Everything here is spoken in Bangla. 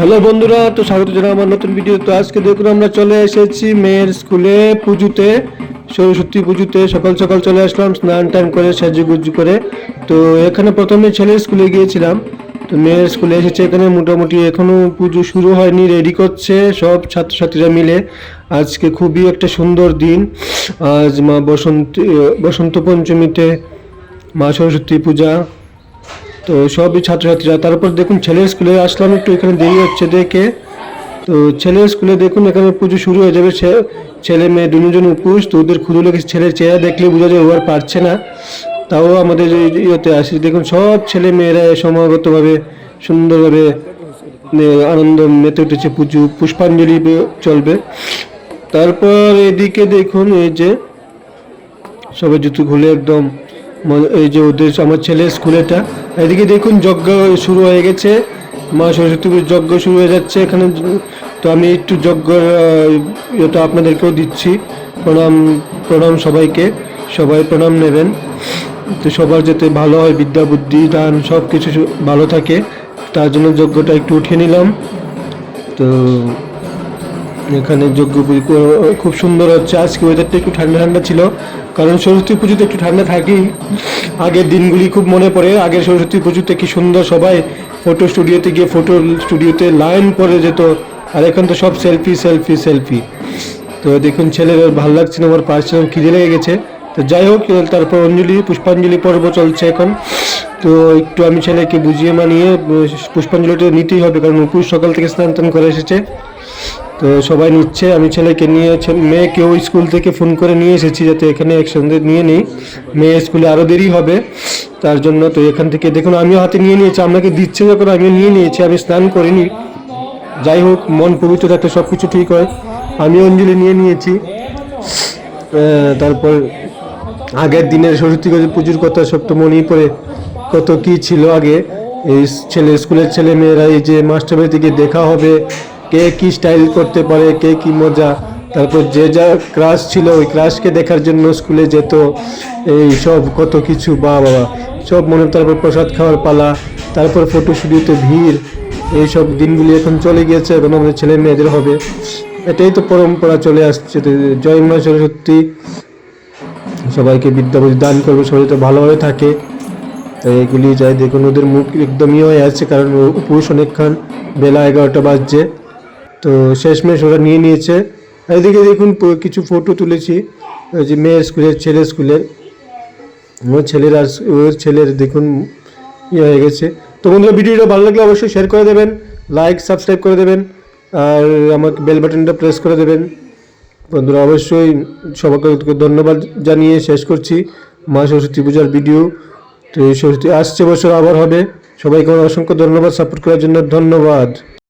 হ্যালো বন্ধুরা, তো স্বাগত জানাই আমার নতুন ভিডিও তো আজকে দেখুন আমরা চলে এসেছি মেয়ের স্কুলে পুজোতে। সরস্বতী পুজোতে সকাল সকাল চলে আসলাম, স্নান টান করে সাজুগুজু করে। তো এখানে প্রথমে ছেলের স্কুলে গিয়েছিলাম। তো মেয়ের স্কুলে এসেছে এখানে, মোটামুটি এখনও পুজো শুরু হয়নি রেডি করছে সব ছাত্রছাত্রীরা মিলে। আজকে খুবই একটা সুন্দর দিন। আজ মা বসন্ত বসন্ত পঞ্চমীতে মা সরস্বতী পূজা। তো সবই ছাত্রছাত্রীরা, তারপর দেখুন ছেলের স্কুলে আসলাম একটু, এখানে দেরি হচ্ছে দেখে। তো ছেলের স্কুলে দেখুন, এখানে পুজো শুরু হয়ে যাবে ছেলে মেয়ে দুজন উপোস, তো ওদের ক্ষুদু লেগেছে ছেলের চেহারা দেখলে বোঝা যায় ও আর পারছে না। তাও আমাদের ইয়েতে আসি দেখুন সব ছেলে মেয়েরা সমাগতভাবে, সুন্দরভাবে আনন্দ মেতে উঠেছে, পুজো, পুষ্পাঞ্জলি চলবে। তারপর এদিকে দেখুন এই যে, সবাই জুতো খুলে একদম এই যে ওদের আমার ছেলের স্কুলেটা এদিকে দেখুন যজ্ঞ শুরু হয়ে গেছে। মা সরস্বতী পুজোর যজ্ঞ শুরু হয়ে যাচ্ছে এখানে। তো আমি একটু যজ্ঞ এটা আপনাদেরকেও দিচ্ছি। প্রণাম প্রণাম সবাইকে। সবাই প্রণাম নেবেন। তো সবার যাতে ভালো হয়, বিদ্যা, বুদ্ধি দান সব কিছু ভালো থাকে, তার জন্য যজ্ঞটা একটু উঠিয়ে নিলাম। তো এখানে যজ্ঞ খুব সুন্দর হচ্ছে। আজকে ওয়েদারটা একটু ঠান্ডা ঠান্ডা ছিল। কারণ সরস্বতী পুজোতে একটু ঠান্ডা থাকেই আগের দিনগুলি খুব মনে পড়ে। আগের সরস্বতী পুজোতে কি সুন্দর সবাই ফটো স্টুডিওতে গিয়ে ফটো স্টুডিওতে লাইন পরে যেত। আর এখন তো সব সেলফি সেলফি সেলফি তো দেখুন, ছেলের ভালো লাগছে না, আমার পার্সোনাল খিদে লেগে গেছে। তো যাই হোক তারপর অঞ্জলি, পুষ্পাঞ্জলি পর্ব চলছে এখন। তো একটু আমি ছেলেকে বুঝিয়ে মানিয়ে, পুষ্পাঞ্জলিটা নিতেই হবে, কারণ উপর সকাল থেকে স্নান করে এসেছে। তো সবাই নিচ্ছে, আমি ছেলেকে নিয়ে মেয়েকেও স্কুল থেকে ফোন করে নিয়ে এসেছি যাতে এখানে একসঙ্গে নিয়ে নিই। মেয়ে স্কুলে আরও দেরি হবে, তার জন্য তো এখান থেকে দেখুন, আমিও হাতে নিয়ে নিয়েছি আপনাকে দিচ্ছে যখন, আমিও নিয়ে নিয়েছি, আমি স্নান করিনি। যাই হোক, মন পবিত্র থাকলে সব কিছু ঠিক হয়। আমি অঞ্জলি নিয়ে নিয়েছি। তারপর আগের দিনের সরস্বতী পুজোর কথা সব তো মনেই পড়ে, কত কি ছিল আগে। এই ছেলে, স্কুলের ছেলে মেয়েরা, এই যে মাস্টার বাড়ি থেকে দেখা হবে কে কি স্টাইল করতে পারে, কে কি মজা। তারপর যে যা ক্রাশ ছিল, ওই ক্রাশকে দেখার জন্য স্কুলে যেত। এই সব কত কিছু, বা বাবা সব মনে তারপর প্রসাদ খাওয়ার পালা, তারপর ফটো স্টুডিওতে ভিড়। এইসব দিনগুলি এখন চলে গিয়েছে, এখন আমাদের ছেলে মেয়েদের হবে। এটাই তো পরম্পরা চলে আসছে। জয় মা সরস্বতী। সবাইকে বিদ্যা বুদ্ধি দান করবে, সবাই তো ভালোভাবে থাকে। তাই এগুলি যাই দেখুন, ওদের মুখ একদমই হয়ে আছে, কারণ পুরুষ অনেকক্ষণ বেলা এগারোটা বাজছে। তো শেষমেশ ওরা নিয়ে নিয়েছে। এদিকে দেখুন কিছু ফটো তুলেছি। ওই যে মেয়ের স্কুলের ছেলের স্কুলের ওর ছেলের আর ওর ছেলের দেখুন ইয়ে হয়ে গেছে। তো বন্ধুরা, ভিডিওটা ভালো লাগলে অবশ্যই শেয়ার করে দেবেন লাইক সাবস্ক্রাইব করে দেবেন, আর আমাকে বেল বাটনটা প্রেস করে দেবেন। বন্ধুরা, অবশ্যই সবাইকে ধন্যবাদ জানিয়ে শেষ করছি। মা সরস্বতী পূজার ভিডিও তো এই সরস্বতী আসছে বছর আবার হবে। সবাইকে অসংখ্য ধন্যবাদ সাপোর্ট করার জন্য ধন্যবাদ।